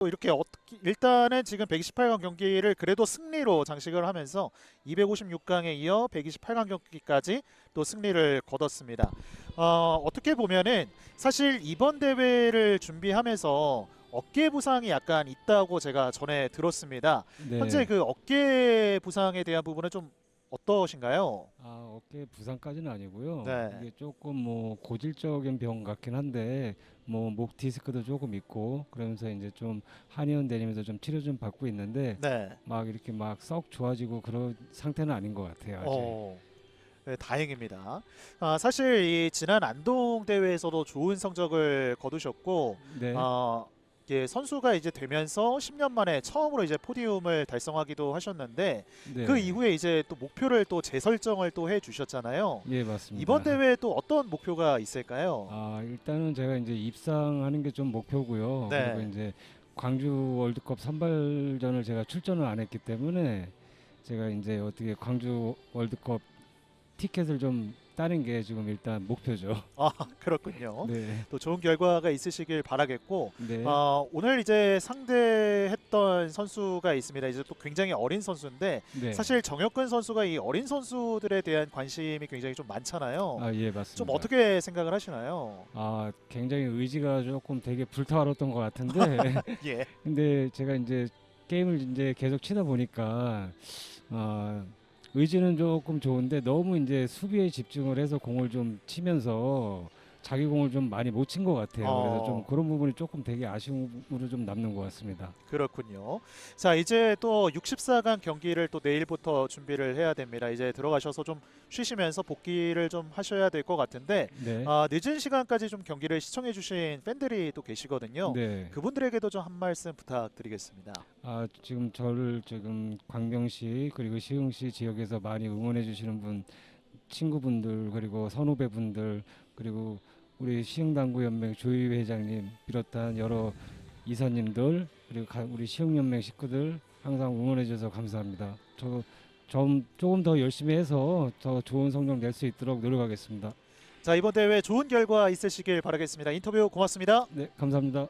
또 이렇게 어떻게 일단은 지금 128강 경기를 그래도 승리로 장식을 하면서 256강에 이어 128강 경기까지 또 승리를 거뒀습니다. 어, 어떻게 보면은 사실 이번 대회를 준비하면서 어깨 부상이 약간 있다고 제가 전에 들었습니다. 네. 현재 그 어깨 부상에 대한 부분은 좀 어떠신가요? 아, 어깨 부상까지는 아니고요. 네. 이게 조금 뭐 고질적인 병 같긴 한데 뭐 목 디스크도 조금 있고 그러면서 이제 좀 한의원 다니면서 좀 치료 좀 받고 있는데 네. 막 이렇게 막 썩 좋아지고 그런 상태는 아닌 것 같아요. 아직. 어, 네, 다행입니다. 아, 사실 이 지난 안동 대회에서도 좋은 성적을 거두셨고 네. 아, 이게 선수가 이제 되면서 10년 만에 처음으로 이제 포디움을 달성하기도 하셨는데 네. 그 이후에 이제 또 목표를 또 재설정을 또 해 주셨잖아요. 예, 맞습니다. 이번 대회에 또 어떤 목표가 있을까요? 아, 일단은 제가 이제 입상하는 게 좀 목표고요. 네. 그리고 이제 광주 월드컵 선발전을 제가 출전을 안 했기 때문에 제가 이제 어떻게 광주 월드컵 티켓을 좀 따는 게 지금 일단 목표죠. 아 그렇군요. 네. 또 좋은 결과가 있으시길 바라겠고 네. 어, 오늘 이제 상대했던 선수가 있습니다. 이제 또 굉장히 어린 선수인데 네. 사실 정혁근 선수가 이 어린 선수들에 대한 관심이 굉장히 좀 많잖아요. 아, 예, 맞습니다. 좀 어떻게 생각을 하시나요? 아, 굉장히 의지가 조금 되게 불타오르던 것 같은데 예. 근데 제가 이제 게임을 이제 계속 치다 보니까 아 의지는 조금 좋은데 너무 이제 수비에 집중을 해서 공을 좀 치면서 자기 공을 좀 많이 못 친 것 같아요. 어. 그래서 좀 그런 부분이 조금 되게 아쉬움으로 좀 남는 것 같습니다. 그렇군요. 자 이제 또 64강 경기를 또 내일부터 준비를 해야 됩니다. 이제 들어가셔서 좀 쉬시면서 복귀를 좀 하셔야 될 것 같은데 네. 아, 늦은 시간까지 좀 경기를 시청해주신 팬들이 또 계시거든요. 네. 그분들에게도 좀 한 말씀 부탁드리겠습니다. 아 지금 저를 지금 광명시 그리고 시흥시 지역에서 많이 응원해 주시는 분 친구분들 그리고 선후배분들 그리고 우리 시흥당구 연맹 조희 회장님 비롯한 여러 이사님들 그리고 가- 우리 시흥연맹 식구들 항상 응원해 주셔서 감사합니다. 저 좀 조금 더 열심히 해서 더 좋은 성적 낼 수 있도록 노력하겠습니다. 자 이번 대회 좋은 결과 있으시길 바라겠습니다. 인터뷰 고맙습니다. 네, 감사합니다.